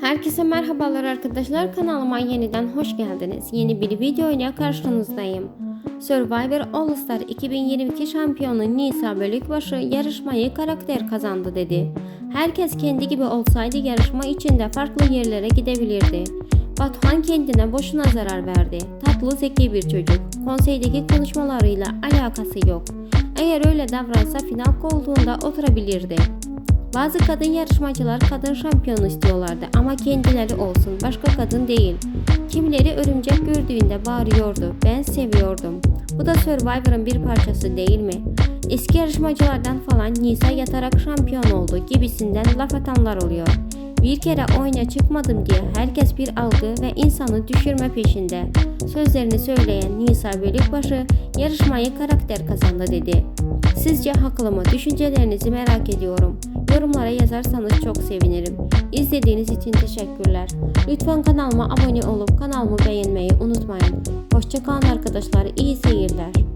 Herkese merhabalar arkadaşlar kanalıma yeniden hoş geldiniz. Yeni bir video ile karşınızdayım. Survivor All Star 2022 şampiyonu Nisa Bölükbaşı yarışmayı karakter kazandı dedi. Herkes kendi gibi olsaydı yarışma içinde farklı yerlere gidebilirdi. Batuhan kendine boşuna zarar verdi. Tatlı zeki bir çocuk. Konseydeki konuşmalarıyla alakası yok. Eğer öyle davransa final koltuğunda oturabilirdi. Bazı kadın yarışmacılar kadın şampiyonu istiyorlardı ama kendileri olsun başka kadın değil. Kimileri örümcek gördüğünde bağırıyordu. Ben seviyordum. Bu da Survivor'ın bir parçası değil mi? Eski yarışmacılardan falan Nisa yatarak şampiyon oldu gibisinden laf atanlar oluyor. Bir kere oyuna çıkmadım diye herkes bir algı ve insanı düşürme peşinde. Sözlerini söyleyen Nisa Bölükbaşı yarışmayı karakter kazandı dedi. Sizce haklı mı? Düşüncelerinizi merak ediyorum. Yorumlara yazarsanız çok sevinirim. İzlediğiniz için teşekkürler. Lütfen kanalıma abone olup kanalımı beğenmeyi unutmayın. Hoşçakalın arkadaşlar. İyi seyirler.